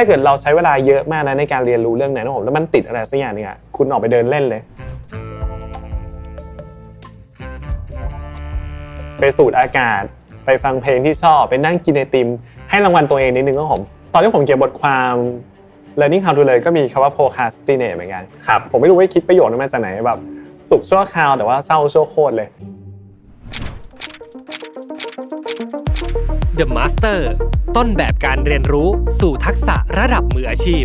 ถ้าเกิดเราใช้เวลาเยอะมากนะในการเรียนรู้เรื่องนั้นนะผมแล้วมันติดอะไรสักอย่างหนึงอะคุณออกไปเดินเล่นเลย ไปสูดอากาศ ไปฟังเพลงที่ชอบไปนั่งกินไอติม ให้รางวัลตัวเองนิดนึงก็ผมตอนที่ผมเขียนบทความ learning how to learn ก็มีคำว่า procrastinate เหมือนกันครับผมไม่รู้ว่าคิดประโยชน์นั้นมาจากไหนแบบสุขชั่วคราวแต่ว่าเศร้าชั่วโคตรเลย The Master ต้นแบบการเรียนรู้สู่ทักษะระดับมืออาชีพ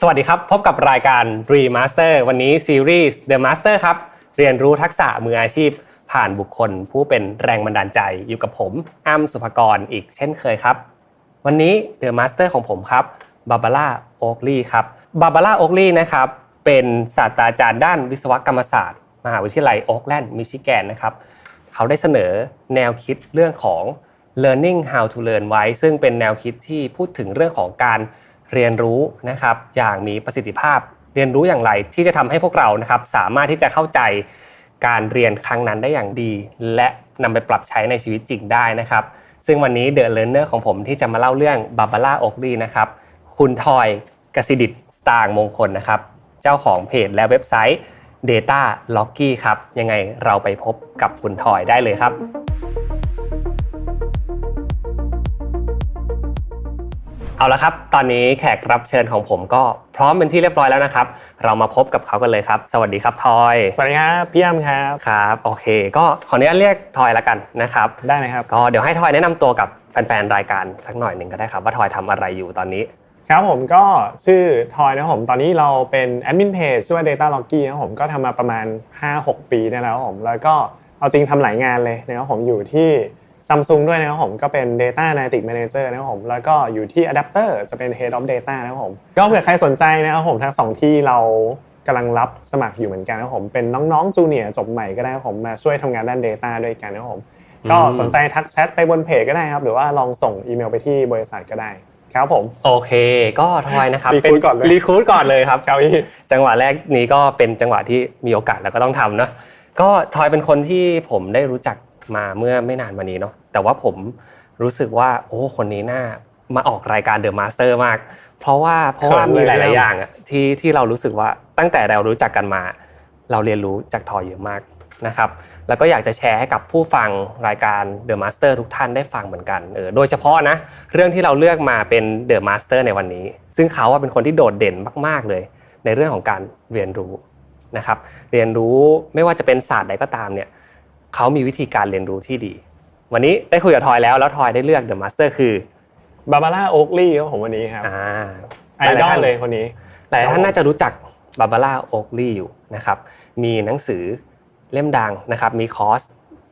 สวัสดีครับ พบกับรายการ Remaster วันนี้ซีรีส์ The Master ครับ เรียนรู้ทักษะมืออาชีพ ผ่านบุคคลผู้เป็นแรงบันดาลใจอยู่กับผมอ้ำสุภกรอีกเช่นเคยครับ วันนี้ The Master ของผมครับบาบาร่าโอกลีครับบาบาร่าโอกลีนะครับเป็นศาสตราจารย์ด้านวิศวกรรมศาสตร์ มหาวิทยาลัยโอ๊กแลนด์มิชิแกนนะครับเขาได้เสนอแนวคิดเรื่องของ learning how to learn ไว้ ซึ่งเป็นแนวคิดที่พูดถึงเรื่องของการเรียนรู้นะครับอย่างมีประสิทธิภาพเรียนรู้อย่างไรที่จะทำให้พวกเรานะครับสามารถที่จะเข้าใจ การเรียนครั้งนั้นได้อย่างดี และนำไปปรับใช้ในชีวิตจริงได้นะครับ ซึ่งวันนี้เดอะเล a ร์เนอร์ของผมที่จะมาเล่าเรื่องบาบาร่าโอกลีนะครับคุณทอยกสิดิตสตางมงคลนะครับ เจ้าของเพจและเว็บไซต์ Data l o c k y ครับ ยังไงเราไปพบกับคุณทอยได้เลยครับ เอาละครับ ตอนนี้แขกรับเชิญของผมก็พร้อมเป็นที่เรียบร้อยแล้วนะครับ เรามาพบกับเขากันเลยครับ สวัสดีครับทอย สวัสดีครับพี่ยำครับครับ โอเค ก็ขออนุญาตเรียกทอยละกันนะครับ ได้เลยครับ ก็เดี๋ยวให้ทอยแนะนำตัวกับแฟนๆรายการสักหน่อยหนึ่งก็ได้ครับ ว่าทอยทำอะไรอยู่ตอนนี้ ครับผมก็ชื่อทอยนะครับผมตอนนี้เราเป็นแอดมินเพจชื่อว่า Data l o g y นะครับผมก็ทำมาประมาณ 5-6 ปีได้แล้วครับผมแล้วก็เอาจริงทำหลายงานเลยนะครับผมอยู่ที่ Samsung ด้วยนะครับผมก็เป็น Data Analytics Manager นะครับผมแล้วก็อยู่ที่ Adapter จะเป็น Head of Data นะครับผมก็เผื่อใครสนใจนะครับผมทั้งสองที่เรากำลังรับสมัครอยู่เหมือนกันนะครับผมเป็นน้องๆจูเนียร์จบใหม่ก็ได้ครับผมมาช่วยทำงานด้าน Data ด้วยกันนะครับผมก็สนใจทักแชทไปบนเพจก็ได้ครับ หรือว่าลองส่งอีเมลไปที่บริษัทก็ได้ครับผมโอเค ก็ทอยนะครับรีครูทก่อนเลยรีครูดก่อนเลยครับครับพี่จังหวะแรกนี้ก็เป็นจังหวะที่มีโอกาสแล้วก็ต้องทำเนอะก็ทอยเป็นคนที่ผมได้รู้จัก มาเมื่อไม่นานมานี้เนาะแต่ว่าผมรู้สึกว่า โอ้คนนี้น่ามาออกรายการเดอะมาสเตอร์มาก เพราะว่าเพราะว่าเขินเลยมีหลายเนี่ยๆ อย่างอะที่ที่เรารู้สึกว่าตั้งแต่เรารู้จักกันมา เราเรียนรู้จากทอยเยอะมากนะครับ แล้วก็อยากจะแชร์ให้กับผู้ฟังรายการ The Master ทุกท่านได้ฟังเหมือนกันเออโดยเฉพาะนะเรื่องที่เราเลือกมาเป็น The Master ในวันนี้ ซึ่งเขาอะเป็นคนที่โดดเด่นมาก ๆ เลย ในเรื่องของการเรียนรู้นะครับ เรียนรู้ไม่ว่าจะเป็นศาสตร์ใดก็ตามเนี่ย เขามีวิธีการเรียนรู้ที่ดี วันนี้ได้คุยกับทอยแล้วแล้วทอยได้เลือก The Master คือบาบาร่าโอ๊กลี่ครับผมวันนี้ครับอ่าไอดอลเลยคนนี้หลายท่านน่าจะรู้จักบาบาร่าโอกลีอยู่นะครับมีหนังสือเล่มดังนะครับมีคอร์ส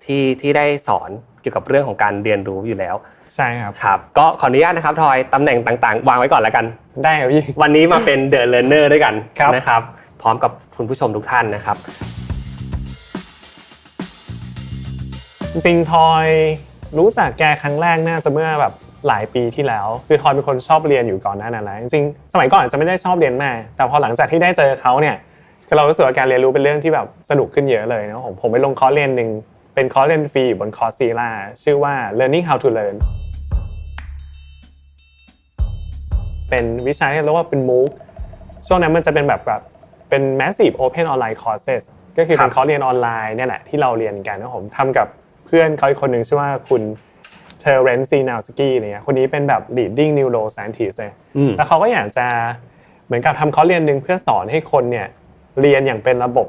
ที่ที่ได้สอนเกี่ยวกับเรื่องของการเรียนรู้อยู่แล้ว ใช่ครับครับ ก็ขออนุญาตนะครับทอยตำแหน่งต่างๆ วางไว้ก่อนแล้วกัน ได้ครับพี่วันนี้มาเป็น The Learner ด้วยกันครับนะครับพร้อมกับคุณผู้ชมทุกท่านนะครับ จริงๆทอยรู้จักแกครั้งแรกน่าจะเมื่อแบบหลายปีที่แล้ว คือทอยเป็นคนชอบเรียนอยู่ก่อนหน้านั้นแล้วจริงๆสมัยก่อนอาจจะไม่ได้ชอบเรียนมากแต่พอหลังจากที่ได้เจอเขาเนี่ยคือเรารู้สึกว่าการเรียนรู้เป็นเรื่องที่แบบสนุกขึ้นเยอะเลยนะผมผมไปลงคอร์สเรียนหนึ่งเป็นคอร์สเรียนฟรีอยู่บนคอร์สซีล่าชื่อว่า learning how to learn เป็นวิชาที่เรียกว่าเป็น MOOC ช่วงนั้นมันจะเป็นแบบแบบเป็น massive open online courses ก็คือเป็นคอร์สเรียนออนไลน์เนี่ยแหละที่เราเรียนกันนะผมทำกับ เพื่อนเขาอีกคนหนึ่งชื่อว่าคุณเทเรนซีนาวสกี้เนี่ยคนนี้เป็นแบบ leading neuroscientist เลยอืมแล้วเขาก็อยากจะเหมือนกับทำคอร์สเรียนหนึ่งเพื่อสอนให้คนเนี่ยเรียนอย่างเป็นระบบ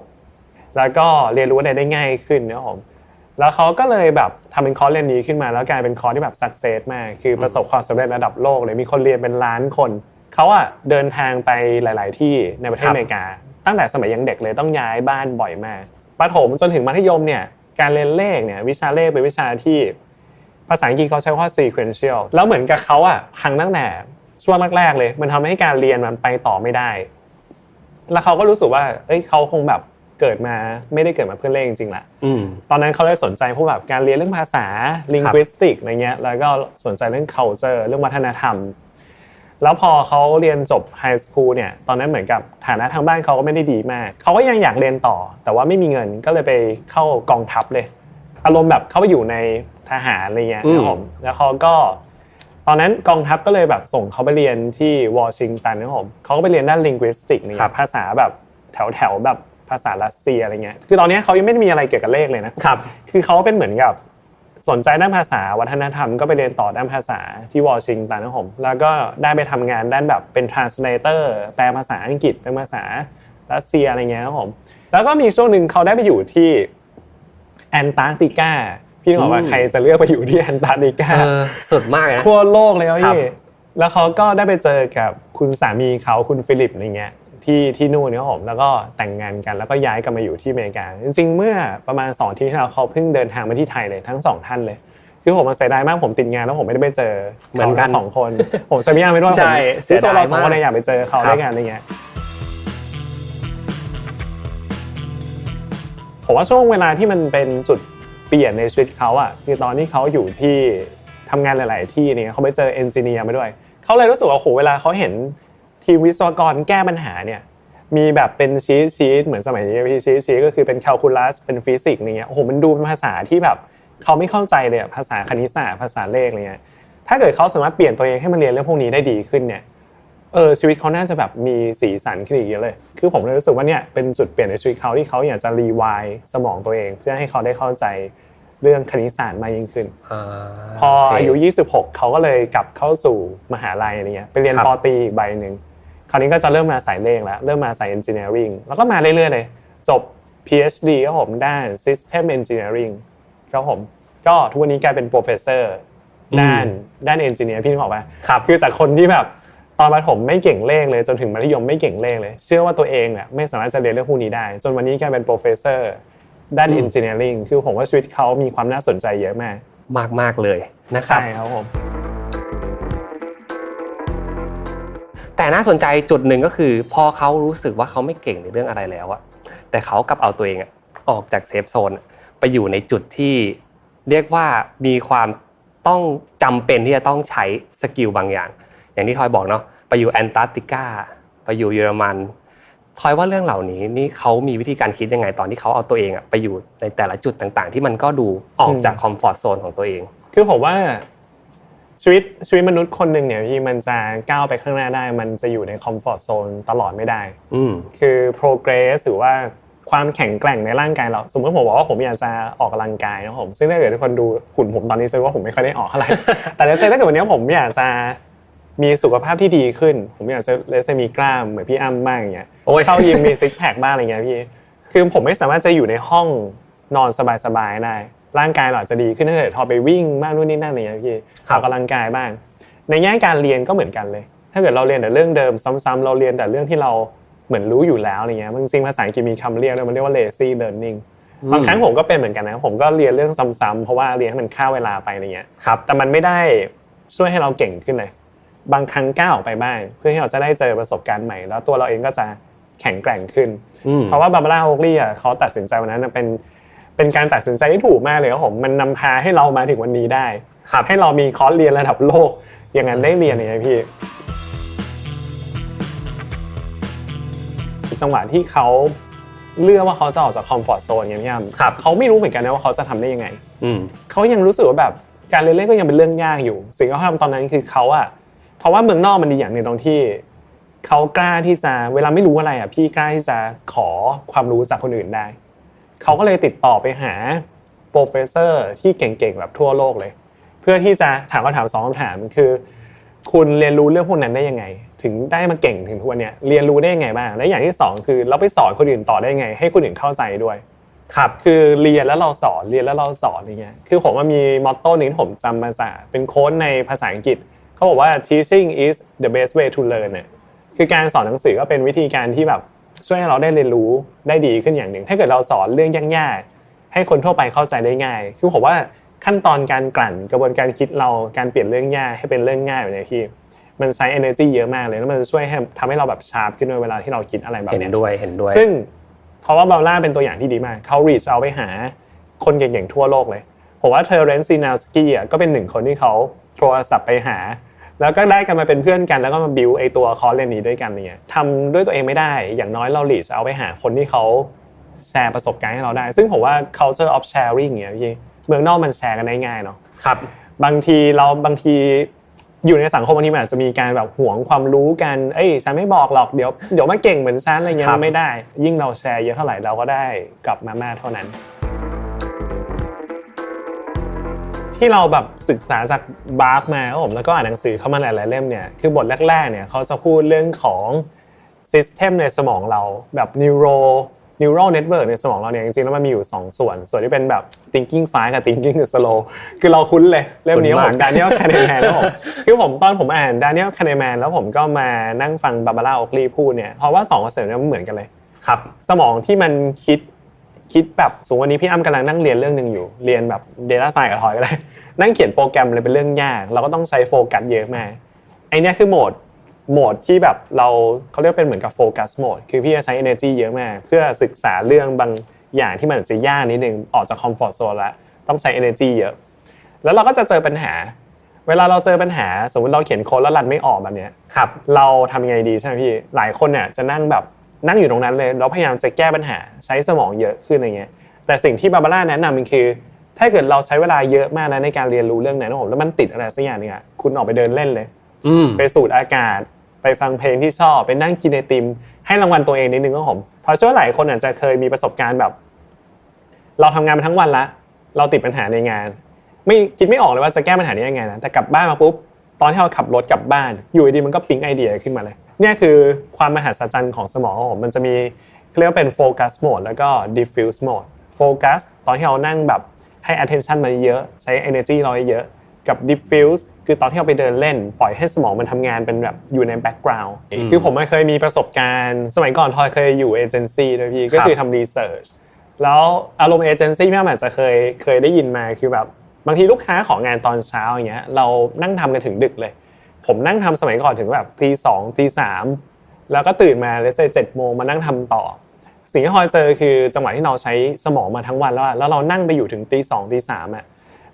แล้วก็เรียนรู้อะไรได้ง่ายขึ้นนะครับผมแล้วเขาก็เลยแบบทำเป็นคอร์สเรียนนี้ขึ้นมา แล้วกลายเป็นคอร์สที่แบบสักเซสมากคือประสบความสำเร็จระดับโลกเลยมีคนเรียนเป็นล้านคนเขาอะเดินทางไปหลาย ๆ ที่ในประเทศครับอเมริกา ตั้งแต่สมัยยังเด็กเลยต้องย้ายบ้านบ่อยมากประถมจนถึงมัธยมเนี่ย การเรียนเลขเนี่ยวิชาเลขเป็นวิชาที่ภาษาอังกฤษเขาใช้คำว่า sequential แล้วเหมือนกับเขาอะพังตั้งแต่ช่วงแรกๆเลย มันทำให้การเรียนมันไปต่อไม่ได้ แล้วเขาก็รู้สึกว่า เอ้ยเขาคงแบบเกิดมาไม่ได้เกิดมาเพื่อเล่นจริงๆแหละอืมตอนนั้นเขาเลยสนใจพวกแบบการเรียนเรื่องภาษา linguistic อะไรเงี้ย แล้วก็สนใจเรื่อง culture เรื่องวัฒนธรรม แล้วพอเขาเรียนจบไฮสคูลเนี่ยตอนนั้นเหมือนกับฐานะทางบ้านเขาก็ไม่ได้ดีมาก เขาก็ยังอยากเรียนต่อ แต่ว่าไม่มีเงินก็เลยไปเข้ากองทัพเลย อารมณ์แบบเขาไปอยู่ในทหารอะไรเงี้ยอืมนะครับผมแล้วเขาก็ ตอนนั้นกองทัพก็เลยแบบส่งเขาไปเรียนที่วอชิงตันนะครับผมเขาก็ไปเรียนด้าน linguistic นี่ครับภาษาแบบแถวแถวๆแบบภาษารัสเซียอะไรเงี้ย คือตอนนี้เขายังไม่ได้มีอะไรเกี่ยวกับเลขเลยนะครับ คือเขาเป็นเหมือนกับ สนใจด้านภาษาวัฒนธรรมก็ไปเรียนต่อด้านภาษาที่วอชิงตันนะครับผมแล้วก็ได้ไปทำงานด้านแบบเป็น translator แปลภาษาอังกฤษเป็นภาษารัสเซียอะไรเงี้ยครับผมแล้วก็มีช่วงหนึ่งเขาได้ไปอยู่ที่แอนตาร์กติกาพี่นึกออกว่าอืมใครจะเลือกไปอยู่ที่แอนตาร์กติกาเออสุดมากเลยนะทั่วโลกเลยครับครับพี่แล้วเขาก็ได้ไปเจอกับคุณสามีเขาคุณฟิลิปอะไรเงี้ย ที่ที่นู่นเนี่ยครับผมแล้วก็แต่งงานกันแล้วก็ย้ายกันมาอยู่ที่อเมริกาจริงๆเมื่อประมาณ2อาที่ที่แล้วเขาเพิ่งเดินทางมาที่ไทยเลยทั้งสองท่านเลยคือผมมาเสียดายมากผมติดงานแล้วผมไม่ได้ไปเจอเหมือนกันขาทั้งสองคนผมจะไม่ยากไปด้วยใช่ผมที่โซนเราสองคนเสียดายมากเนี่ยอยากไปเจอเขาครับด้วยกันอะไรเงี้ยผมว่าช่วงเวลาที่มันเป็นจุดเปลี่ยนในชีวิตเขาอะคือตอนที่เขาอยู่ที่ทำงานหลาย ๆ ที่เนี่ยเขาไปเจอเอนจิเนียร์มาด้วยเขาเลยรู้สึกว่าโหเวลาเขาเห็น ทีมวิศวกรแก้ปัญหาเนี่ยมีแบบเป็นชีตชีตเหมือนสมัยนี้พี่ชีตชีตก็คือเป็นแคลคูลัสเป็นฟิสิกส์อะไรเงี้ยโอ้โหมันดูเป็นภาษาที่แบบเขาไม่เข้าใจเลยอะภาษาคณิตศาสตร์ภาษาเลขอะไรเงี้ยถ้าเกิดเขาสามารถเปลี่ยนตัวเองให้มันเรียนเรื่องพวกนี้ได้ดีขึ้นเนี่ยเออชีวิตเขาน่าจะแบบมีสีสันขึ้นอีกเยอะเลย คือผมเลยรู้สึกว่าเนี่ยเป็นจุดเปลี่ยนในชีวิตเขาที่เขาอยากจะรีวายสมองตัวเอง เพื่อให้เขาได้เข้าใจเรื่องคณิตศาสตร์มากยิ่งขึ้นาพอโเคอายุ 26 เขาก็เลยกลับเข้าสู่มหาลัยอะไรเงี้ยไปเรียนครับปอตรีอีกใบหนึ่ง คราวนี้ก็จะเริ่มมาสายเลขแล้ว เริ่มมาสาย engineering แล้วก็มาเรื่อยๆเลยจบ PhD ครับผมด้าน system engineering ครับผมก็ทุกวันนี้กลายเป็น professor ด้านด้าน engineer พี่นึกออกปะครับคือจากคนที่แบบตอนประถมไม่เก่งเลขเลยจนถึงมัธยมไม่เก่งเลขเลย เชื่อว่าตัวเองเนี่ยไม่สามารถจะเรียนเรื่องพวกนี้ได้ จนวันนี้กลายเป็น professor ด้านอืม engineering คือผมว่าชีวิตเขามีความน่าสนใจเยอะมาก มากมากๆเลยนะครับใช่ครับผม แต่น่าสนใจจุดหนึ่งก็คือ พอเขารู้สึกว่าเขาไม่เก่งในเรื่องอะไรแล้วอะแต่เขากลับเอาตัวเองออกจากเซฟโซนไปอยู่ในจุดที่เรียกว่ามีความต้องจำเป็นที่จะต้องใช้สกิลบางอย่าง อย่างที่ทอยบอกเนาะไปอยู่แอนตาร์กติกาไปอยู่เยอรมันทอยว่าเรื่องเหล่านี้นี่เขามีวิธีการคิดยังไงตอนที่เขาเอาตัวเองอะไปอยู่ในแต่ละจุดต่างๆ ที่มันก็ดูออกจากคอมฟอร์ทโซนของตัวเอง คือผมว่า ชีวิตชีวิตมนุษย์คนหนึ่งเนี่ยพี่มันจะก้าวไปข้างหน้าได้ มันจะอยู่ในคอมฟอร์ z โซนตลอดไม่ได้อืมคือ progress หรือว่าความแข็งแกร่งในร่างกายเรา สมมติผมบอกว่าผมอยากจะออกกำลังกายนะผมซึ่งถ้าเกิดทุกคนดูหุ่นผมตอนนี้ซื้อว่าผมไม่ค่อยได้ออกเท่าไหร่แต่เลเซถ้าเกิดวันนี้ผมอยากจะมีสุขภาพที่ดีขึ้น ผมอยากจะเลเซมีกล้ามเหมือนพี่อ้ำบ้างอย่างเงี้ยโอ้ยเข้ายิมมีซิกแพคบ้างอะไรเงี้ยพี่คือผมไม่สามารถจะอยู่ในห้องนอนสบายๆได้ ร่างกายเราอาจจะดีขึ้นถ้าเกิดทอไปวิ่งบ้างนู่นนี่นั่นอะไรเงี้ยพี่ครัอบอกกำลังกายบ้าง ในแง่การเรียนก็เหมือนกันเลย ถ้าเกิดเราเรียนแต่เรื่องเดิมซ้ำๆเราเรียนแต่เรื่องที่เราเหมือนรู้อยู่แล้วอะไรเงี้ยจริงๆภาษาอังกฤษมีคำเรียกด้วยมันเรียกว่า lazy learning บางครั้งผมก็เป็นเหมือนกันนะผมก็เรียนเรื่องซ้ำๆเพราะว่าเรียนให้มันฆ่าเวลาไปอะไรเงี้ยครับแต่มันไม่ได้ช่วยให้เราเก่งขึ้นเลยบางครั้งก้าวออกไปบ้างเพื่อให้เราจะได้เจอประสบการณ์ใหม่ แล้วตัวเราเองก็จะแข็งแกร่งขึ้นอืมเพราะว่าบาบาร่าโฮกลี่อะเขาตัดสินใจวันนั้นนะเป็น เป็นการตัดสินใจที่ถูกมากเลยครับผมมันนำพาให้เรามาถึงวันนี้ได้ครับให้เรามีคอร์สเรียนระดับโลก อย่างนั้นได้เรียนอย่างไงพี่จังหวะที่เขาเลือกว่าเขาจะออกจากคอมฟอร์ทโซนอย่างนี้ยครับเขาไม่รู้เหมือนกันนะว่าเขาจะทำได้ยังไงอืมเขายังรู้สึกว่าแบบการเรียนเล่นก็ยังเป็นเรื่องยากอยู่ สิ่งที่เขาทำตอนนั้นคือเขาอะเพราะว่าเมืองนอกมันดีอย่างหนึ่งตรงที่เขากล้าที่จะเวลาไม่รู้อะไรอะพี่กล้าที่จะขอความรู้จากคนอื่นได้ เขาก็เลยติดต่อไปหาโปรเฟสเซอร์ที่เก่งๆแบบทั่วโลกเลย เพื่อที่จะถามคำถามสองคำถามคือ คุณเรียนรู้เรื่องพวกนั้นได้ยังไง ถึงได้มาเก่งถึงทุกวันเนี้ยเรียนรู้ได้ยังไงบ้างและอย่างที่สองคือเราไปสอนคนอื่นต่อได้ยังไง ให้คนอื่นเข้าใจด้วยครับคือเรียนแล้วเราสอนเรียนแล้วเราสอนอะไรเงี้ยคือผมว่ามีมอตโต้หนึ่งผมจำมาจากเป็นโค้ดในภาษาอังกฤษเขาบอกว่า teaching is the best way to learn เนี่ยคือการสอนหนังสือก็เป็นวิธีการที่แบบ ช่วยให้เราได้เรียนรู้ได้ดีขึ้นอย่างหนึ่ง ถ้าเกิดเราสอนเรื่องยากๆ ให้คนทั่วไปเข้าใจได้ง่าย คือผมว่าขั้นตอนการกลั่นกระบวนการคิดเราการเปลี่ยนเรื่องยากให้เป็นเรื่องง่ายแบบเนี้ยพี่มันใช้ energy เยอะมากเลยแล้วมันจะช่วยให้ทำให้เราแบบชาร์ปขึ้นด้วยเวลาที่เราคิดอะไรแบบเห็นเนี้ยด้วยเห็นด้วย ซึ่งเพราะว่าบาร่าเป็นตัวอย่างที่ดีมากเขา reach เอาไปหาคนเก่งๆทั่วโลกเลยผมว่าเทอร์เรนซีนาสกี้อะก็เป็นหนึ่งคนที่เขาโทรศัพท์ไปหา แล้วก็ได้กันมาเป็นเพื่อนกันแล้วก็มาบิวไอตัวคอร์สเรียนนี้ด้วยกันเนี่ยทำด้วยตัวเองไม่ได้อย่างน้อยเราหลีดเอาไปหาคนที่เขาแชร์ประสบการณ์ให้เราได้ ซึ่งผมว่า culture of sharing เนี่ยพี่เมืองนอกมันแชร์กันได้ง่ายเนาะครับบางทีเราบางทีอยู่ในสังคมบางทีมันอาจจะมีการแบบหวงความรู้กัน เอ้ยฉันไม่บอกหรอกเดี๋ยวเดี๋ยวมาเก่งเหมือนฉันอะไรเงี้ยครับมันไม่ได้ ยิ่งเราแชร์เยอะเท่าไหร่เราก็ได้กลับมามากเท่านั้น ที่เราแบบศึกษาจากบาร์กมาครับผมแล้วก็อ่านหนังสือเข้ามาหลายๆเล่มเนี่ยคือบทแรกๆเนี่ยเขาจะพูดเรื่องของซิสเต็มในสมองเราแบบ neuro neural network ในสมองเราเนี่ยจริงๆแล้วมันมีอยู่ 2 ส่วน ส่วนที่เป็นแบบ thinking fast กับ thinking slow คือเราคุ้นเลย เล่มนี้คุ้นขมาอกง Daniel Kahneman แล้วผมคือผมตอนผมอ่าน Daniel Kahneman แล้วผมก็มานั่งฟังบาบาร่าโอ l ลีพูดเนี่ยเพราะว่า2คอนเซ็ปต์เนี่ยมันเหมือนกันเลยครับ สมองที่มันคิด คิดแบบสมมติวันนี้พี่อ้ำกำลังนั่งเรียนเรื่องหนึ่งอยู่ เรียนแบบ Data Science กับทอยก็ได้นั่งเขียนโปรแกรมเลยเป็นเรื่องยาก เราก็ต้องใช้โฟกัสเยอะมากไอเนี้ยคือโหมดโหมดที่แบบเราเขาเรียกเป็นเหมือนกับโฟกัสโหมดคือพี่จะใช้ energy เยอะมาก เพื่อศึกษาเรื่องบางอย่างที่มันอาจจะยากนิดนึงออกจากคอมฟอร์ z โซนแล้วต้องใช้ energy เยอะ แล้วเราก็จะเจอปัญหา เวลาเราเจอปัญหา สมมติเราเขียนโค้ดแล้วรันไม่ออกแบบเนี้ยครับเราทำยังไงดีใช่ไหมพี่หลายคนเนี่ยจะนั่งแบบ นั่งอยู่ตรงนั้นเลยแล้วพยายามจะแก้ปัญหาใช้สมองเยอะขึ้นอะไรเงี้ยแต่สิ่งที่บาบาร่าแนะนำมันคือ ถ้าเกิดเราใช้เวลาเยอะมากนะในการเรียนรู้เรื่องนั้นนะผมแล้วมันติดอะไรสักอย่างหนึงอะคุณออกไปเดินเล่นเลยอืมไปสูดอากาศ ไปฟังเพลงที่ชอบไปนั่งกินไอติม ให้รางวัลตัวเองนิดนึงก็ผมเพราะเชื่อว่าหลายคนอาจจะเคยมีประสบการณ์แบบ เราทำงานมาทั้งวันละ เราติดปัญหาในงาน ไม่คิดไม่ออกเลยว่าจะแก้ปัญหานี้ยังไงนะแต่กลับบ้านมาปุ๊บตอนที่เราขับรถกลับบ้านอยู่ดีๆมันก็ปิ๊งไอเดียขึ้นมาเลย เนี่ยคือความมหัศจรรย์ของสมองของผมมันจะมีเรียกว่าเป็นโฟกัสโหมดแล้วก็ diffuse mode โฟกัสตอนที่เรานั่งแบบให้ attention มันเยอะใช้ energy เราเยอะกับ diffuse คือตอนที่เราไปเดินเล่น ปล่อยให้สมองมันทำงานเป็นแบบอยู่ใน background คือผมเคยมีประสบการณ์ สมัยก่อนทอยเคยอยู่เอเจนซี่ด้วยพี่ก็คือทำ research แล้วอารมณ์เอเจนซี่พี่อาจจะเคยเคยได้ยินมาคือแบบบางทีลูกค้าของงานตอนเช้าอย่างเงี้ยเรานั่งทำกันถึงดึกเลย ผมนั่งทำสมัยก่อนถึงแบบตีสองตีสามแล้วก็ตื่นมาเลเซเจ็ดโมงมานั่งทำต่อ สิ่งที่พอยเจอคือจังหวะที่เราใช้สมองมาทั้งวันแล้วอะแล้วเรานั่งไปอยู่ถึงตีสองตีสามอะ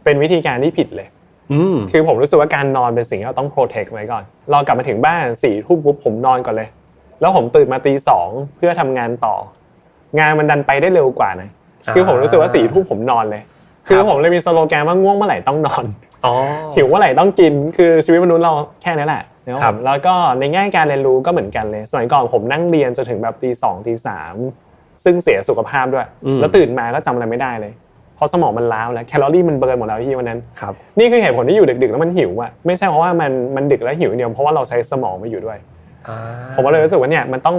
เป็นวิธีการที่ผิดเลยอืมคือผมรู้สึกว่าการนอนเป็นสิ่งที่เราต้องโปรเทคไว้ก่อน เรากลับมาถึงบ้านสี่ทุ่มปุ๊บผมนอนก่อนเลย แล้วผมตื่นมาตีสองเพื่อทำงานต่อ งานมันดันไปได้เร็วกว่านะคือผมรู้สึกว่าสี่ทุ่มผมนอนเลย คือผมเลยมีสโลแกนว่าง่วงเมื่อไหร่ต้องนอนอ๋อ หิวเมื่อไหร่ต้องกินคือชีวิตมนุษย์เราแค่นี้แหละนะครับครับผมแล้วก็ในแง่การเรียนรู้ก็เหมือนกันเลย สมัยก่อนผมนั่งเรียนจนถึงแบบตีสองตีสามซึ่งเสียสุขภาพด้วย แล้วตื่นมาก็จำอะไรไม่ได้เลย เพราะสมองมันล้าวแล้วแคลอรี่มันเบิร์นหมดแล้วที่วันนั้นครับนี่คือเหตุผลที่อยู่ดึกๆแล้วมันหิวอะไม่ใช่เพราะว่ามันมันดึกแล้วหิวอย่างเดียวเพราะว่าเราใช้สมองมาอยู่ด้วยอ่าผมก็เลยรู้สึกว่าเนี่ยมันต้อง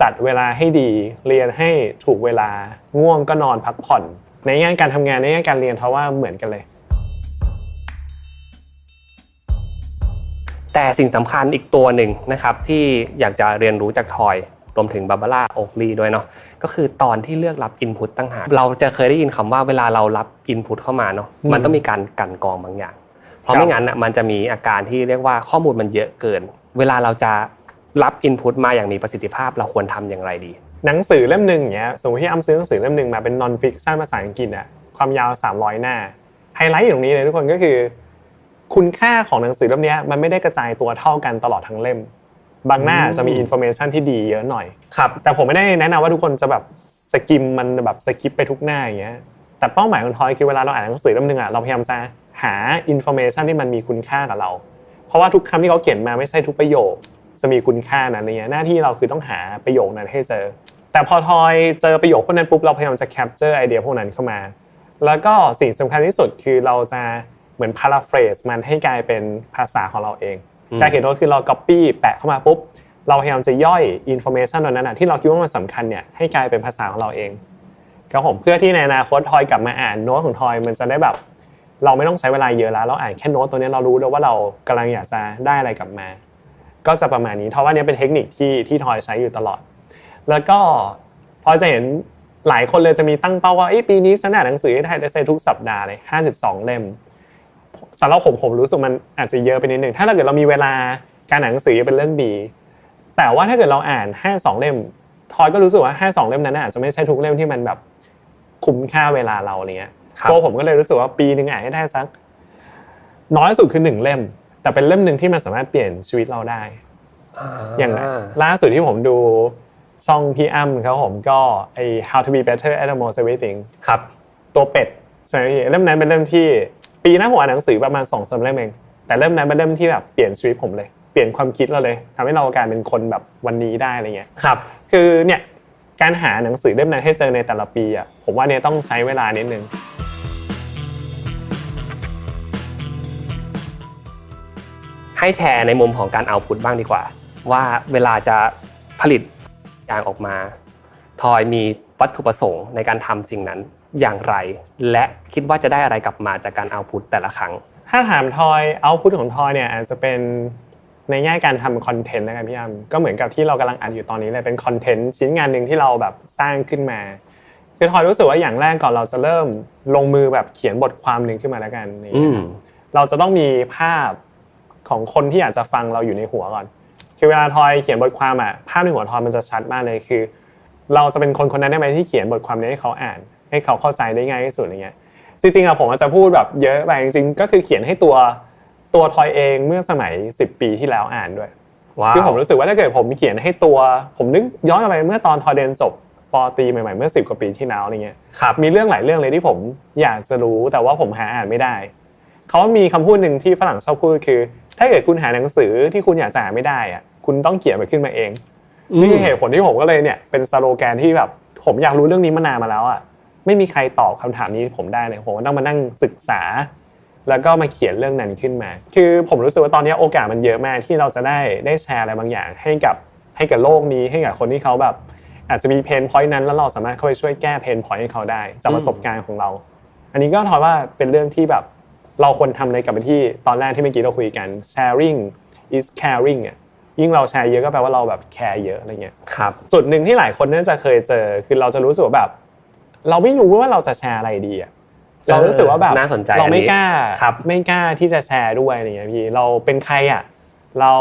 จัดเวลาให้ดี เรียนให้ถูกเวลาง่วงก็นอนพักผ่อน ในแง่การทำงานในแง่การเรียนเพราะว่าเหมือนกันเลย แต่สิ่งสำคัญอีกตัวหนึ่งนะครับที่อยากจะเรียนรู้จากทอยรวมถึงบาบาร่าโอกลีด้วยเนาะก็คือตอนที่เลือกรับอินพุตตั้งหากเราจะเคยได้ยินคำว่าเวลาเรารับอินพุตเข้ามาเนาะอืมมันต้องมีการกลันกรองบางอย่าง เพราะครับไม่งั้นอะมันจะมีอาการที่เรียกว่าข้อมูลมันเยอะเกิน เวลาเราจะรับอินพุตมาอย่างมีประสิทธิภาพเราควรทำอย่างไรดี หนังสือเล่มหนึ่งอย่างเงี้ยสมมติที่อ้ำซื้อหนังสือเล่มหนึ่งมาเป็น non fiction ภาษาอังกฤษอะความยาว 300 หน้าไฮไลท์อยู่ตรงนี้เลยทุกคนก็คือ คุณค่าของหนังสือเล่มเนี้ยมันไม่ได้กระจายตัวเท่ากันตลอดทั้งเล่ม บางหน้าจะมีอินโฟเมชันที่ดีเยอะหน่อยครับแต่ผมไม่ได้แนะนำว่าทุกคนจะแบบสกิมมันแบบสกิปไปทุกหน้าอย่างเงี้ยแต่เป้าหมายของทอยคือเวลาเราอ่านหนังสือเล่มหนึ่งอะเราพยายามจะหาอินโฟเมชันที่มันมีคุณค่ากับเรา เพราะว่าทุกคำที่เขาเขียนมาไม่ใช่ทุกประโยคจะมีคุณค่านั้นเนี่ยหน้าที่เราคือต้องหาประโยคนั้นให้เจอ แต่พอทอยเจอประโยคพวกนั้นปุ๊บเราพยายามจะแคปเจอร์ไอเดียพวกนั้นเข้ามา แล้วก็สิ่งสำคัญที่สุดคือเราจะ เหมือน paraphrase มันให้กลายเป็นภาษาของเราเองอืมการเขียนโน้ตคือเรา copy แปะเข้ามาปุ๊บเราพยายามจะย่อย information ตรงนั้นนะที่เราคิดว่ามันสำคัญเนี่ยให้กลายเป็นภาษาของเราเองครับผมเพื่อที่ในอนาคตทอยกลับมาอ่านโน้ตของทอยมันจะได้แบบ เราไม่ต้องใช้เวลาเยอะแล้ว เราอ่านแค่โน้ตตัวนี้เรารู้แล้วว่าเรากำลังอยากจะได้อะไรกลับมา ก็จะประมาณนี้ทอยว่าเนี้เป็นเทคนิคที่ที่ทอยใช้อยู่ตลอด แล้วก็พอจะเห็นหลายคนเลยจะมีตั้งเป้าว่าเอ้ยปีนี้ฉันอ่านหนังสือให้ได้ได้ทุกสัปดาห์เลย52 เล่ม สำหรับผมผมรู้สึกมันอาจจะเยอะไปนิดนึงถ้าเกิดเรามีเวลาการอ่านหนังสือเป็นเรื่องดี แต่ว่าถ้าเกิดเราอ่าน52เล่มทอยก็รู้สึกว่า52เล่มนั้นนะอาจจะไม่ใช่ทุกเล่มที่มันแบบคุ้มค่าเวลาเราอะไรเงี้ยครับตัวผมก็เลยรู้สึกว่าปีหนึ่งอ่านให้ได้สัก น้อยสุดคือหนึ่งเล่ม แต่เป็นเล่มหนึ่งที่มันสามารถเปลี่ยนชีวิตเราได้อย่างล่าสุดที่ผมดูช่องพี่อ้ำเขาผมก็ไอ how to be better at almost everything ครับ ตัวเป็ดใช่ไหมพี่เล่มนั้นเป็นเล่มที่ ปีหน้าผมอ่านหนังสือประมาณสองสามเล่มเองแต่เล่มนั้นเป็นเล่มที่แบบเปลี่ยนชีวิตผมเลยเปลี่ยนความคิดเราเลยทำให้เรากลายเป็นคนแบบวันนี้ได้อะไรเงี้ยครับ คือเนี่ยการหาหนังสือเล่มนั้นให้เจอในแต่ละปีอะผมว่าเนี่ยต้องใช้เวลานิดนึงให้แชร์ในมุมของการเอาพุทบ้างดีกว่า ว่าเวลาจะผลิตอย่างออกมา ทอยมีวัตถุประสงค์ในการทำสิ่งนั้น อย่างไร และคิดว่าจะได้อะไรกลับมาจากการเอาพุทแต่ละครั้ง ถ้าถามทอยเอาพุทของทอยเนี่ยอาจจะเป็นในแง่การทำคอนเทนต์นะครับพี่อ้ำก็เหมือนกับที่เรากำลังอัดอยู่ตอนนี้เลยเป็นคอนเทนต์ชิ้นงานหนึ่งที่เราแบบสร้างขึ้นมาคือทอยรู้สึกว่าอย่างแรกก่อนเราจะเริ่มลงมือแบบเขียนบทความหนึ่งขึ้นมาแล้วกันนี่อืมเราจะต้องมีภาพของคนที่อยากจะฟังเราอยู่ในหัวก่อน คือเวลาทอยเขียนบทความอะภาพในหัวทอยมันจะชัดมากเลยคือ เราจะเป็นคนคนนั้นได้ไหมที่เขียนบทความนี้ให้เขาอ่าน ให้เขาเข้าใจได้ง่ายที่สุดอะไรเงี้ยจริงๆอะผมอาจจะพูดแบบเยอะไปจริงๆก็คือเขียนให้ตัวตัวทอยเองเมื่อสมัย 10 ปีที่แล้วอ่านด้วยว้าวคือผมรู้สึกว่าถ้าเกิดผมเขียนให้ตัว ผมนึกย้อนกลับไปเมื่อตอนทอยเรียนจบปอตรีใหม่ๆเมื่อ10กว่าปีที่แล้วอะไรเงี้ยครับมีเรื่องหลายเรื่องเลยที่ผมอยากจะรู้แต่ว่าผมหาอ่านไม่ได้เขามีคำพูดหนึ่งที่ฝรั่งชอบพูดคือ ถ้าเกิดคุณหาหนังสือที่คุณอยากจะอ่านไม่ได้อะคุณต้องเขียนมันขึ้นมาเองนี่คือเหตุผลที่ผมก็เลยเนี่ยเป็นสโลแกนที่แบบผมอยากรู้เรื่องนี้มานานมาแล้วอะ ไม่มีใครตอบคำถามนี้ผมได้เลยผมก็ต้องมานั่งศึกษา แล้วก็มาเขียนเรื่องนั้นขึ้นมา คือผมรู้สึกว่าตอนนี้โอกาสมันเยอะมากที่เราจะได้ได้แชร์อะไรบางอย่าง ให้กับให้กับโลกนี้ให้กับคนที่เขาแบบ อาจจะมีเพนพอยต์นั้นแล้วเราสามารถเข้าไปช่วยแก้เพนพอยต์ให้เขาได้จากประสบการณ์ของเรา อันนี้ก็ทอยว่าเป็นเรื่องที่แบบเราควรทำในกลับไปที่ตอนแรกที่เมื่อกี้เราคุยกัน sharing is caring อะยิ่งเราแชร์เยอะก็แปลว่าเราแบบแคร์เยอะอะไรเงี้ยครับจุดหนึ่งที่หลายคนน่าจะเคยเจอคือเราจะรู้สึกว่าแบบ เราไม่รู้ว่าเราจะแชร์อะไรดีอะเรารู้สึกว่าแบบน่าสนใจเราไม่อันนี้กล้าครับไม่กล้าที่จะแชร์ด้วยอะไรเงี้ยพี่เราเป็นใครอะเรา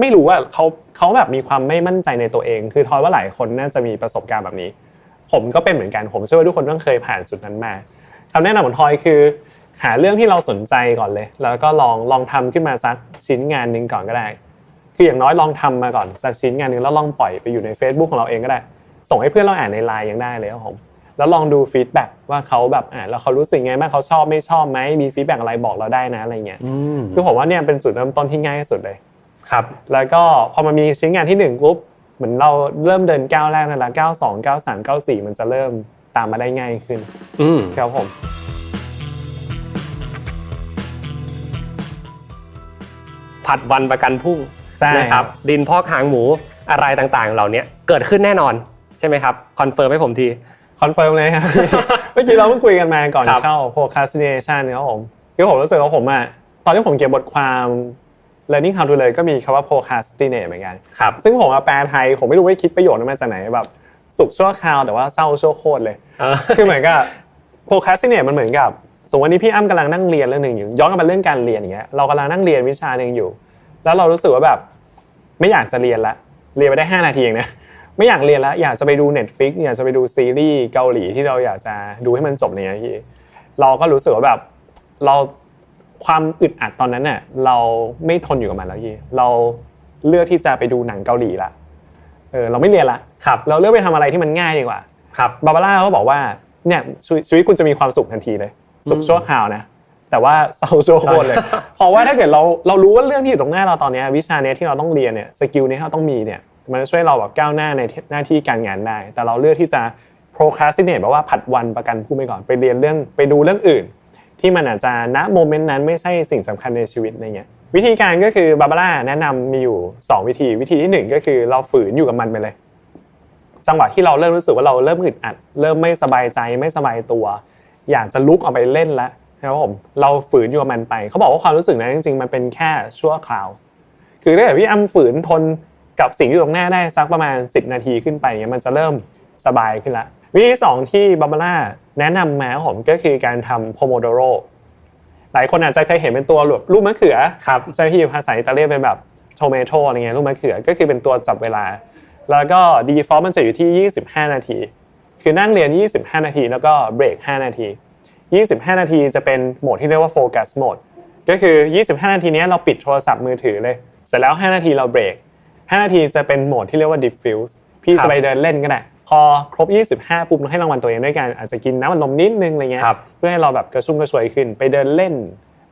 ไม่รู้ว่าเขาเขาแบบมีความไม่มั่นใจในตัวเอง คือทอยว่าหลายคนน่าจะมีประสบการณ์แบบนี้ ผมก็เป็นเหมือนกันผมเชื่อว่าทุกคนต้องเคยผ่านจุดนั้นมาคำแนะนำของทอยคือ หาเรื่องที่เราสนใจก่อนเลย แล้วก็ลองลองทำขึ้นมาสักชิ้นงานหนึ่งก่อนก็ได้คืออย่างน้อยลองทำมาก่อนสักชิ้นงานหนึ่งแล้วลองปล่อยไปอยู่ใน Facebook ของเราเองก็ได้ ส่งให้เพื่อนเราอ่านในไลน์ยังได้เลยครับผม แล้วลองดูฟีดแบ็กว่าเขาแบบอ่านแล้วเขารู้สึกไงบ้างเขาชอบไม่ชอบไหมมีฟีดแบ็กอะไรบอกเราได้นะอะไรเงี้ยอืมคือผมว่าเนี่ยเป็นจุดเริ่มต้นที่ง่ายที่สุดเลยครับ แล้วก็พอมันมีชิ้นงานที่หนึ่งปุ๊บเหมือนเราเริ่มเดินก้าวแรกนั่นแหละก้าวสองก้าวสามก้าวสี่มันจะเริ่มตามมาได้ง่ายขึ้นอืมครับผมผัดวันประกันพรุ่งใช่นะครับดินพอกหางหมูอะไรต่างๆ เหล่านี้เกิดขึ้นแน่นอนใช่ไหมครับคอนเฟิร์มให้ผมที คอนเฟิร์มเลยครับ เมื่อกี้เราเพิ่งคุยกันมาก่อนครับเข้า procrastination ครับผมคือผมรู้สึกว่าผมอะตอนที่ผมเขียนบทความ learning how to learn ก็มีคำว่า procrastinate เหมือนกันครับซึ่งผมมาแปลไทยผมไม่รู้ว่าคิดประโยชน์นั้นมาจากไหนแบบสุขชั่วคราวแต่ว่าเศร้าชั่วโคตรเลยเออคือเหมือนกับ procrastinate มันเหมือนกับสมมติวันนี้พี่อ้ำกำลังนั่งเรียนเรื่องหนึ่งอยู่ย้อนกลับมาเรื่องการเรียนอย่างเงี้ยเรากำลังนั่งเรียนวิชาหนึ่งอยู่ แล้วเรารู้สึกว่าแบบไม่อยากจะเรียนละ เรียนไปได้ 5 นาทีเองนะ ไม่อยากเรียนแล้วอยากจะไปดู Netflix อยากจะไปดูซีรีส์เกาหลีที่เราอยากจะดูให้มันจบอะไรเงี้ยพี่เราก็รู้สึกว่าแบบเราความอึดอัดตอนนั้นน่ะเราไม่ทนอยู่กับมันแล้วพี่เราเลือกที่จะไปดูหนังเกาหลีละเออเราไม่เรียนละครับเราเลือกไปทำอะไรที่มันง่ายดีกว่าครับบาบาร่าเขาบอกว่าเนี่ยชีวิตชีวิตคุณจะมีความสุขทันทีเลย สุขชั่วคราวนะแต่ว่าเศร้าชั่วโคตรเลย เพราะว่าถ้าเกิดเราเรารู้ว่าเรื่องที่อยู่ตรงหน้าเราตอนเนี้ยวิชาเนี้ยที่เราต้องเรียนเนี่ยสกิลนี้ที่เราต้องมีเนี่ย มันจะช่วยเราแบบก้าวหน้าในหน้าที่การงานได้ แต่เราเลือกที่จะ procrastinate แปลว่าผัดวันประกันพรุ่งไปก่อนไปเรียนเรื่องไปดูเรื่องอื่น ที่มันอาจจะณโมเมนต์นั้นไม่ใช่สิ่งสำคัญในชีวิตอะไรเงี้ยวิธีการก็คือบาบาร่าแนะนำมีอยู่ 2 วิธี วิธีที่หนึ่งก็คือเราฝืนอยู่กับมันไปเลย จังหวะที่เราเริ่มรู้สึกว่าเราเริ่มอึดอัด เริ่มไม่สบายใจไม่สบายตัว อยากจะลุกออกไปเล่นแล้วนะครับผมเราฝืนอยู่กับมันไป เขาบอกว่าความรู้สึกนั้นจริงๆมันเป็นแค่ชั่วคราว คือถ้าเกิดพี่อ้ำฝืนทน กับสิ่งที่อยู่ตรงหน้าได้สักประมาณ 10 นาทีขึ้นไปเงี้ยมันจะเริ่มสบายขึ้นละวิธีที่สองที่บาบาร่าแนะนำมาครับผมก็คือการทำโพโมโดโรหลายคนอาจจะเคยเห็นเป็นตัวแบบรูปมะเขือครับใช่ที่ภาษาอิตาเลียนเป็นแบบโทเมโตอะไรเงี้ยรูปมะเขือก็คือเป็นตัวจับเวลา แล้วก็ default มันจะอยู่ที่ 25 นาที คือนั่งเรียน 25 นาที แล้วก็เบรก 5 นาที 25 นาทีจะเป็นโหมดที่เรียกว่าโฟกัสโหมดก็คือ 25 นาทีเนี้ยเราปิดโทรศัพท์มือถือเลย เสร็จแล้ว 5 นาทีเราเบรก 5 นาทีจะเป็นโหมดที่เรียกว่า diffuse พี่ครับจะไปเดินเล่นก็ได้พอครบ 25 ปุ๊บเราให้รางวัลตัวเองด้วยการอาจจะกินน้ำอัดลมนิดนึงอะไรเงี้ยครับเพื่อให้เราแบบกระชุ่มกระชวยขึ้น ไปเดินเล่น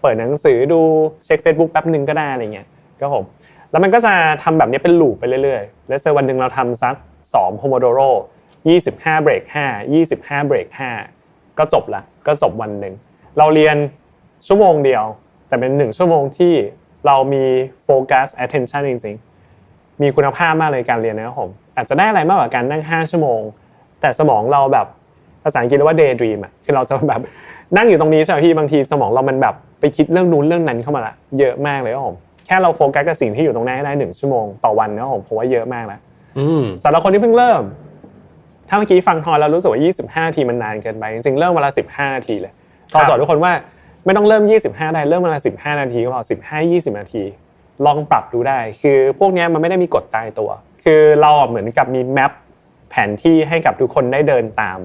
เปิดหนังสือดูเช็ค Facebook แป๊บนึงก็ได้อะไรเงี้ยก็ผมแล้วมันก็จะทำแบบนี้เป็นลูปไปเรื่อยๆ แล้วเซวันหนึ่งเราทำสัก2 Pomodoro 25เบรก5 25เบรก5ก็จบละก็จบวันหนึ่งเราเรียนชั่วโมงเดียว แต่เป็นหนึ่งชั่วโมงที่เรามีโฟกัส attention จริงๆ มีคุณภาพมากเลยการเรียนนะครับผมอาจจะได้อะไรมากกว่าการนั่ง 5 ชั่วโมง แต่สมองเราแบบภาษาอังกฤษเรียกว่า daydream อะคือเราจะแบบนั่งอยู่ตรงนี้ใช่ไหมพี่บางทีสมองเรามันแบบไปคิดเรื่องนู้นเรื่องนั้นเข้ามาละเยอะมากเลยครับผมแค่เราโฟกัสกับสิ่งที่อยู่ตรงหน้าให้ได้หนึ่งชั่วโมงต่อวันนะครับผมผมว่าเยอะมากแล้วอืมสำหรับคนที่เพิ่งเริ่ม ถ้าเมื่อกี้ฟังทอนแล้วรู้สึกว่า 25นาทีมันนานเกินไปจริงๆเริ่มวันละ15นาทีเลยทอนสอนทุกคนว่าไม่ต้องเริ่ม 25 ได้เริ่มวันละ15 นาทีก็พอ15 20 นาที ลองปรับดูได้ คือพวกเนี้ยมันไม่ได้มีกฎตายตัว คือเราอะเหมือนกับมีแมปแผนที่ให้กับทุกคนได้เดินตาม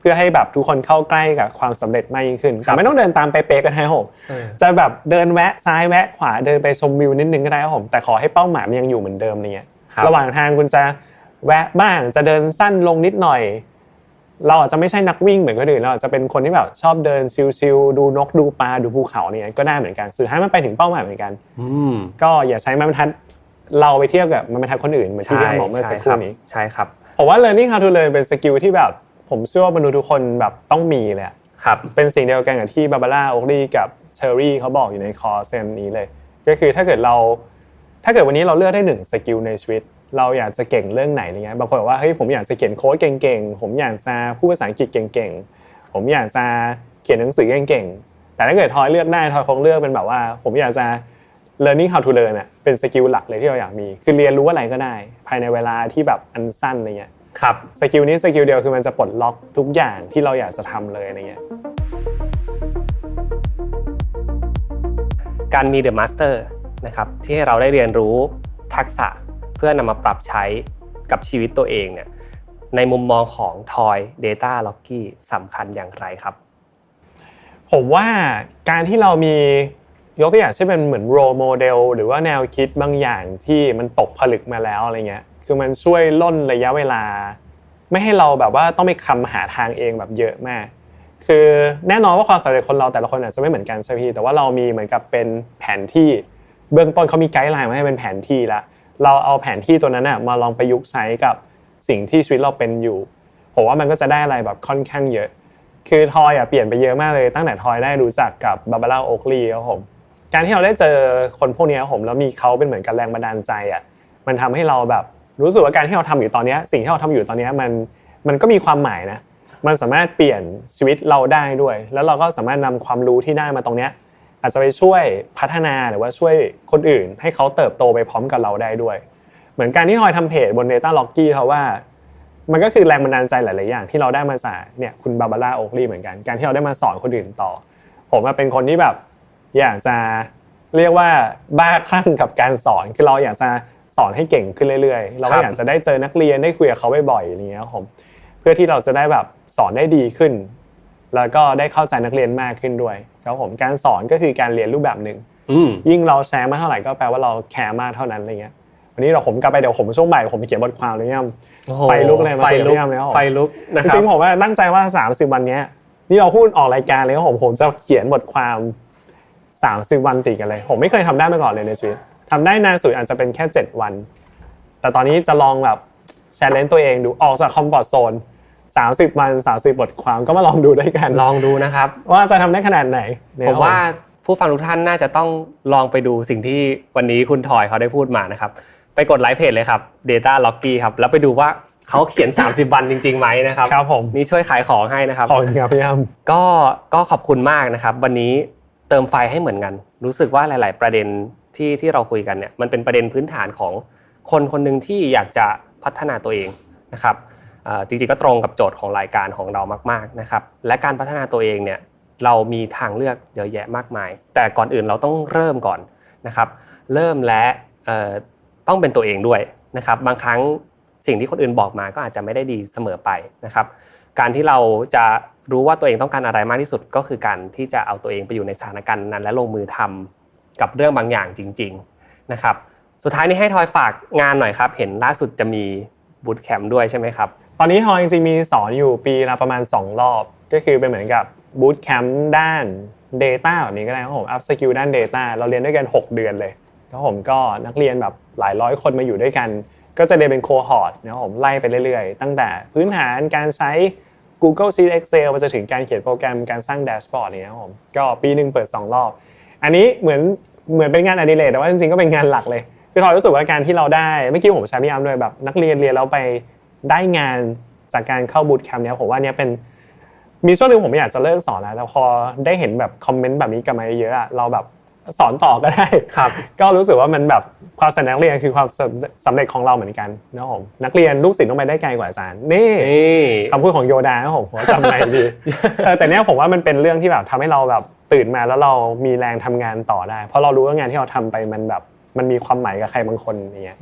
เพื่อให้แบบทุกคนเข้าใกล้กับความสำเร็จมากยิ่งขึ้นแต่ไม่ต้องเดินตามเป๊ะๆกันให้ผมเออจะแบบเดินแวะซ้ายแวะขวาเดินไปชมวิวนิดนึงก็ได้ครับผมแต่ขอให้เป้าหมายมันยังอยู่เหมือนเดิมอะไรเงี้ยครับระหว่างทางคุณจะแวะบ้างจะเดินสั้นลงนิดหน่อย เราอาจจะไม่ใช่นักวิ่งเหมือนคนอื่นเราอาจจะเป็นคนที่แบบชอบเดินชิลๆดูนกดูปลาดูภูเขาเนี่ยก็ได้เหมือนกันสื่อให้มันไปถึงเป้าหมายเหมือนกันอืมก็อย่าใช้ไม้บรรทัดเราไปเทียบกับไม้บรรทัดคนอื่นเหมือนที่พี่บอกเมื่อสักครู่นี้ใช่ครับผมว่า learning how to learn เป็นสกิลที่แบบ ผมเชื่อว่ามนุษย์ทุกคนแบบต้องมีเลยอะครับเป็นสิ่งเดียวกันกับที่บาบาร่าโอกลีกับเชอรี่เขาบอกอยู่ในคอร์สเซมนี้เลย ก็คือถ้าเกิดเราถ้าเกิดวันนี้เราเลือกได้หนึ่งสกิลในชีวิต เราอยากจะเก่งเรื่องไหนอะไรเงี้ยบางคนบอกว่าเฮ้ยผมอยากจะเขียนโค้ดเก่งๆผมอยากจะพูดภาษาอังกฤษเก่งๆผมอยากจะเขียนหนังสือเก่งๆแต่ถ้าเกิดทอยเลือกได้ทอยคงเลือกเป็นแบบว่า ผมอยากจะ learning how to learn อะเป็นสกิลหลักเลยที่เราอยากมี คือเรียนรู้อะไรก็ได้ ภายในเวลาที่แบบอันสั้นอะไรเงี้ยครับสกิลนี้สกิลเดียวคือมันจะปลดล็อกทุกอย่างที่เราอยากจะทำเลยอะไรเงี้ยการมี The Master นะครับที่ให้เราได้เรียนรู้ทักษะ เพื่อนำมาปรับใช้กับชีวิตตัวเองเนี่ยในมุมมองของ Toy Data l o c k y สำคัญอย่างไรครับ ผมว่าการที่เรามียกตัวอย่างเช่นเป็นเหมือนโรโมเดลหรือว่าแนวคิดบางอย่างที่มันตกผลึกมาแล้วอะไรเงี้ยคือมันช่วยล่นระยะเวลา ไม่ให้เราแบบว่าต้องไปคำหาทางเองแบบเยอะมาก คือแน่นอนว่าความสำเร็จคนเราแต่ละคนอาจจะไม่เหมือนกันใช่พี่แต่ว่าเรามีเหมือนกับเป็นแผนที่เบื้องต้นเขามีไกด์ไลน์มาให้เป็นแผนที่ละ เราเอาแผนที่ตัวนั้นน่ะมาลองประยุกต์ใช้กับสิ่งที่ชีวิตเราเป็นอยู่ผมว่ามันก็จะได้อะไรแบบค่อนข้างเยอะ คือทอยอะเปลี่ยนไปเยอะมากเลย ตั้งแต่ทอยได้รู้จักกับบาบาร่าโอกลีครับผมการที่เราได้เจอคนพวกนี้ครับผมแล้วมีเขาเป็นเหมือนกับแรงบันดาลใจอะมันทำให้เราแบบรู้สึกว่าการที่เราทำอยู่ตอนนี้สิ่งที่เราทำอยู่ตอนนี้มันมันก็มีความหมายนะมันสามารถเปลี่ยนชีวิตเราได้ด้วย แล้วเราก็สามารถนำความรู้ที่ได้มาตรงเนี้ย อาจจะไปช่วยพัฒนาหรือว่าช่วยคนอื่น ให้เขาเติบโตไปพร้อมกับเราได้ด้วย เหมือนการที่ทอยทำเพจบน Data l o c k y เพราะว่า มันก็คือแรงบันดาลใจหลาย ๆ อย่างที่เราได้มาจากเนี่ยคุณบาบาร่าโอกลีเหมือนกัน การที่เราได้มาสอนคนอื่นต่อ ผมมาเป็นคนที่แบบอยากจะเรียกว่าบ้าคลั่งกับการสอนคือเราอยากจะสอนให้เก่งขึ้นเรื่อย ๆ เราก็อยากจะได้เจอนักเรียนได้คุยกับเขาบ่อยๆอย่างเงี้ยครับผมเพื่อที่เราจะได้แบบสอนได้ดีขึ้น แล้วก็ได้เข้าใจนักเรียนมากขึ้นด้วยครับผมการสอนก็คือการเรียนรูปแบบหนึ่งอืมยิ่งเราแชร์มากเท่าไหร่ก็แปลว่าเราแคร์มากเท่านั้นอะไรเงี้ยวันนี้เราผมกลับไปเดี๋ยวผมช่วงบ่ายผมไปเขียนบทความเลยเนี่ยโอ้โหไฟลุกเลยมาไฟลุกคุยกับพี่อ้ำแล้วไฟลุกนะจครับริงๆผมว่าตั้งใจว่า 30 วันเนี้ยนี่เราพูดออกรายการเลยว่าผมผมจะเขียนบทความ 30 วันติดกันเลย ผมไม่เคยทำได้มาก่อนเลยในชีวิตทำได้นานสุดอาจจะเป็นแค่ 7 วัน แต่ตอนนี้จะลองแบบแชร์เลนตัวเองดูออกจากคอมฟอร์ทโซน 30 วัน 30 บทความก็มาลองดูด้วยกันลองดูนะครับ ว่าจะทำได้ขนาดไหนเนี่ยผมว่าผู้ฟังทุกท่านน่าจะต้องลองไปดูสิ่งที่วันนี้คุณทอยเขาได้พูดมานะครับ ไปกดไลค์เพจเลยครับ Data l o c k y ครับ แล้วไปดูว่าเขาเขียน 30 วันจริงๆไหมนะครับ ครับผมนี่ช่วยขายของให้นะครับ ขอบคุณครับพี่อ้ำก็ก็ขอบคุณมากนะครับ วันนี้เติมไฟให้เหมือนกัน รู้สึกว่าหลาย ๆ ประเด็นที่ที่เราคุยกันเนี่ยมันเป็นประเด็นพื้นฐานของคนคนหนึ่งที่อยากจะพัฒนาตัวเองนะครับเอ่อ จริงๆก็ตรงกับโจทย์ของรายการของเรามากๆนะครับและการพัฒนาตัวเองเนี่ยเรามีทางเลือกเยอะแยะมากมาย แต่ก่อนอื่นเราต้องเริ่มก่อนนะครับเริ่มและต้องเป็นตัวเองด้วยนะครับบางครั้งสิ่งที่คนอื่นบอกมาก็อาจจะไม่ได้ดีเสมอไปนะครับ การที่เราจะรู้ว่าตัวเองต้องการอะไรมากที่สุดก็คือการที่จะเอาตัวเองไปอยู่ในสถานการณ์นั้น และลงมือทำกับเรื่องบางอย่างจริง ๆนะครับ สุดท้ายนี้ให้ทอยฝากงานหน่อยครับ เห็นล่าสุดจะมีบูตแคมป์ด้วยใช่ไหมครับ ตอนนี้ทอยจริงๆมีสอนอยู่ปีละประมาณ 2 รอบ ก็คือเป็นเหมือนกับบูตแคมป์ด้าน Data แบบนี้ก็ได้ครับผมอัพสกิลด้าน Data เราเรียนด้วยกัน 6 เดือนเลยแล้วผมก็นักเรียนแบบหลายร้อยคนมาอยู่ด้วยกัน ก็จะเรียนเป็นโคฮอร์ดนะครับผมไล่ไปเรื่อยๆ ตั้งแต่พื้นฐานการใช้ Google Sheet Excel ไปจนถึงการเขียนโปรแกรมการสร้างแดชบอร์ดเนี่ยครับผมก็ปีหนึ่งเปิด 2 รอบ อันนี้เหมือนเหมือนเป็นงานอดิเรกแต่ว่าจริงๆก็เป็นงานหลักเลยคือทอยรู้สึกว่าการที่เราได้เมื่อกี้ผมใช้พี่ยามด้วยแบบนักเรียนเรียนแล้วไป ได้งานจากการเข้าบูตแคมป์เนี้ยผมว่าเนี้ยเป็นมีช่วงหนึ่งผมอยากจะเลิกสอนแล้วแต่พอได้เห็นแบบคอมเมนต์แบบนี้กลับมาเยอะๆอะเราแบบสอนต่อก็ได้ครับก็รู้สึกว่ามันแบบความสำเร็จนักเรียนคือความสำสำเร็จของเราเหมือนกันนะครับผมนักเรียนลูกศิษย์ต้องไปได้ไกลกว่าอาจารย์นี่นี่คำพูดของโยดานะครับผมผมจำไว้ดีเออแต่เนี้ยผมว่ามันเป็นเรื่องที่แบบทำให้เราแบบตื่นมาแล้วเรามีแรงทำงานต่อได้ เพราะเรารู้ว่างานที่เราทำไปมันแบบ มันมีความหมายกับใครบางคนอย่างเงี้ย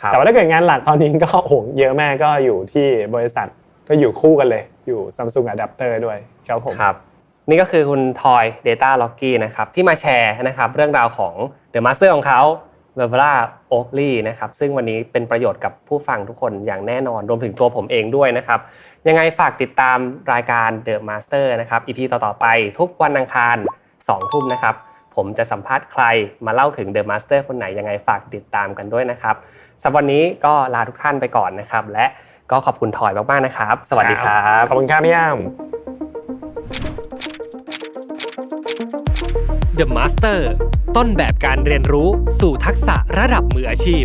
ครับแต่ว่าถ้าเกิดงานหลักตอนนี้ก็โอ้โหเยอะมากก็อยู่ที่บริษัทก็อยู่คู่กันเลยอยู่ Samsung Adapter ด้วยครับผมครับนี่ก็คือคุณทอย Data l o c k y นะครับที่มาแชร์นะครับเรื่องราวของ The Master ของเขา v e r b a o a k l y นะครับซึ่งวันนี้เป็นประโยชน์กับผู้ฟังทุกคนอย่างแน่นอนรวมถึงตัวผมเองด้วยนะครับยังไงฝากติดตามรายการ The Master นะครับ EP ต่อๆไปทุกวันอังคาร2ทุ่มนะครับ ผมจะสัมภาษณ์ใครมาเล่าถึง The Master คนไหนยังไงฝากติดตามกันด้วยนะครับสำหรับวันนี้ก็ลาทุกท่านไปก่อนนะครับ และก็ขอบคุณทอยมากๆนะครับ สวัสดีครับ ขอบคุณครับพี่ยาม The Master ต้นแบบการเรียนรู้สู่ทักษะระดับมืออาชีพ